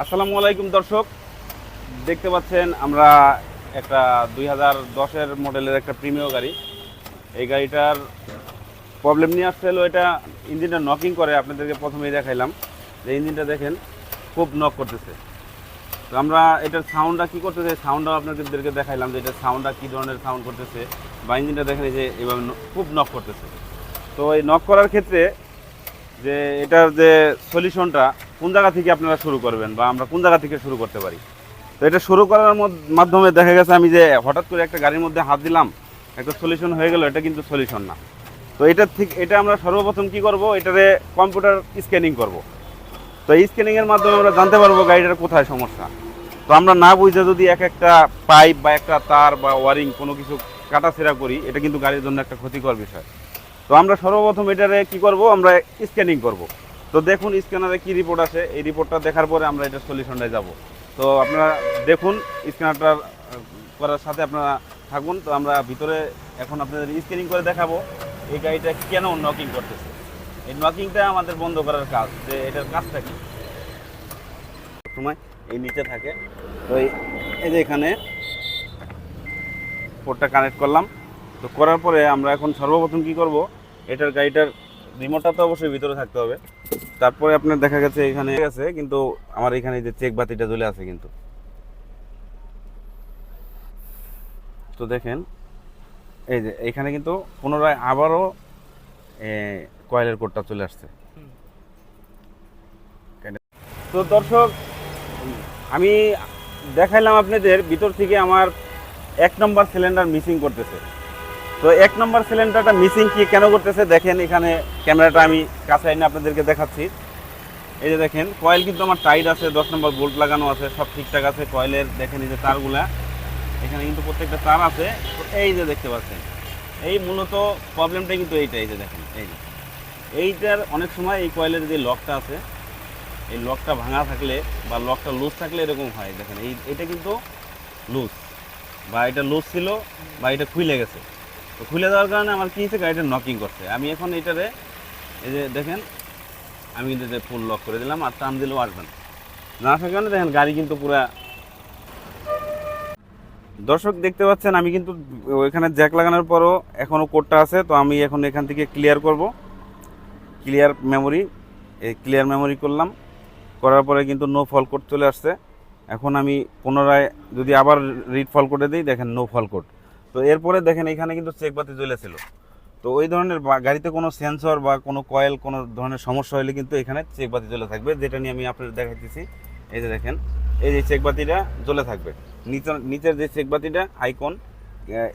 আসসালামু আলাইকুম, দর্শক। দেখতে পাচ্ছেন আমরা একটা দুই হাজার দশের মডেলের একটা প্রিমিয় গাড়ি। এই গাড়িটার প্রবলেম নিয়ে আসতে হলো এটা ইঞ্জিনটা নকিং করে, আপনাদেরকে প্রথমেই দেখাইলাম। যে ইঞ্জিনটা দেখেন, খুব নক করতেছে। তো আমরা এটার সাউন্ডটা কী করতেছে? সাউন্ডটাও আপনাদেরকে দেখাইলাম যে এটা সাউন্ডটা কী ধরনের সাউন্ড করতেছে বা ইঞ্জিনটা দেখেন যে এভাবে খুব নক করতেছে। তো এই নক করার ক্ষেত্রে যে এটার যে সলিউশনটা কোন জায়গা থেকে আপনারা শুরু করবেন বা আমরা কোন জায়গা থেকে শুরু করতে পারি? তো এটা শুরু করার মাধ্যমে দেখা গেছে আমি যে হঠাৎ করে একটা গাড়ির মধ্যে হাত দিলাম, একটা সলিউশন হয়ে গেল, এটা কিন্তু সলিউশন না। তো এটা ঠিক, এটা আমরা সর্বপ্রথম কি করব? এটারে কম্পিউটার স্ক্যানিং করব। তো এই স্ক্যানিংয়ের মাধ্যমে আমরা জানতে পারব গাড়িটার কোথায় সমস্যা। তো আমরা না বুঝে যদি এক একটা পাইপ বা একটা তার বা ওয়ারিং কোনো কিছু কাটাছেড়া করি, এটা কিন্তু গাড়ির জন্য একটা ক্ষতিকর বিষয়। তো আমরা সর্বপ্রথম এটারে কি করব? আমরা স্ক্যানিং করব। তো দেখুন স্ক্যানারে কি রিপোর্ট আসে। এই রিপোর্টটা দেখার পরে আমরা এটা সলিউশনটায় যাব। তো আপনারা দেখুন স্ক্যানারটার আহ, করার সাথে আপনারা থাকুন। তো আমরা ভিতরে এখন আপনাদের স্ক্যানিং করে দেখাবো এই গাড়িটা কেন নকিং করতেছে। এই নকিংটা আমাদের বন্ধ করার কাজ যে এটার কাজটা কি? সময় এই নিচে থাকে। তো এই যে এখানে পোর্টটা কানেক্ট করলাম। তো করার পরে আমরা এখন সর্বপ্রথম কি করব? এটার গাড়িটার রিমোটটা তো অবশ্যই ভিতরে থাকতে হবে। তারপরে আপনার দেখা গেছে এখানে আছে, কিন্তু আমার এখানে যে চেক বাতিটা জ্বলে আছে কিন্তু। তো দেখেন, এই যে এখানে কিন্তু পুনরায় আবারও কয়েলের কোডটা চলে আসছে। তো দর্শক, আমি দেখাইলাম আপনাদের, ভিতর থেকে আমার এক নম্বর সিলিন্ডার মিসিং করতেছে। তো এক নম্বর সিলিন্ডারটা মিসিং কি, কেন করতেছে? দেখেন এখানে ক্যামেরাটা আমি কাছে এনে আপনাদেরকে দেখাচ্ছি। এই যে দেখেন কয়েল কিন্তু আমার টাইট আছে, দশ নম্বর বোল্ট লাগানো আছে, সব ঠিকঠাক আছে। কয়েলের দেখেন এই যে তারগুলা, এখানে কিন্তু প্রত্যেকটা তার আছে। এই যে দেখতে পাচ্ছেন, এই মূলত প্রবলেমটা কিন্তু এইটা, এই যে দেখেন, এই যে। এইটার অনেক সময় এই কয়েলের যে লকটা আছে, এই লকটা ভাঙা থাকলে বা লকটা লুজ থাকলে এরকম হয় দেখেন। এই, এটা কিন্তু লুজ বা এটা লুজ ছিল, বা এটা খুলে গেছে। তো খুলে দেওয়ার কারণে আমার কী হয়েছে, গাড়িটা নকিং করছে। আমি এখন এটারে এই যে দেখেন, আমি কিন্তু এটা ফুল লক করে দিলাম, আর টান দিলেও আসবেন না। না আসার কারণে দেখেন গাড়ি কিন্তু পুরা দর্শক দেখতে পাচ্ছেন, আমি কিন্তু ওইখানে জ্যাক লাগানোর পরও এখনও কোডটা আছে, তো আমি এখন এখান থেকে ক্লিয়ার করব। ক্লিয়ার মেমোরি এই ক্লিয়ার মেমোরি করলাম। করার পরে কিন্তু নো ফল কোড চলে আসছে। এখন আমি পুনরায় যদি আবার রিড ফল কোডে দিই, দেখেন নো ফল কোড তো এরপরে দেখেন এখানে কিন্তু চেক বাতি জ্বলেছিল তো ওই ধরনের গাড়িতে কোনো সেন্সর বা কোনো কয়েল কোনো ধরনের সমস্যা হলে কিন্তু এখানে চেক বাতি জ্বলে থাকবে, যেটা নিয়ে আমি আপনাদের দেখাইতেছি। এই যে দেখেন, এই যে চেক বাতিটা জ্বলে থাকবে। নিচের নিচের যে চেক বাতিটা আইকন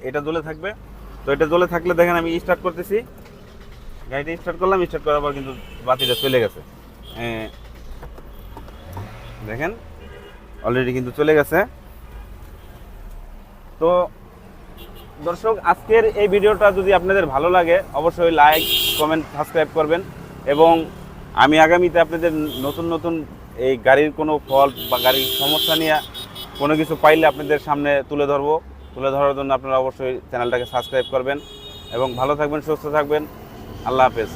এটা জ্বলে থাকবে। তো এটা জ্বলে থাকলে দেখেন আমি স্টার্ট করতেছি। গাড়িটা স্টার্ট করলাম স্টার্ট করার পর কিন্তু বাতিটা চলে গেছে। দেখেন অলরেডি কিন্তু চলে গেছে। তো দর্শক, আজকের এই ভিডিওটা যদি আপনাদের ভালো লাগে, অবশ্যই লাইক কমেন্ট সাবস্ক্রাইব করবেন। এবং আমি আগামীতে আপনাদের নতুন নতুন এই গাড়ির কোনো ফল বা গাড়ির সমস্যা নিয়ে কোনো কিছু পাইলে আপনাদের সামনে তুলে ধরবো। তুলে ধরার জন্য আপনারা অবশ্যই চ্যানেলটাকে সাবস্ক্রাইব করবেন। এবং ভালো থাকবেন, সুস্থ থাকবেন। আল্লাহ হাফেজ।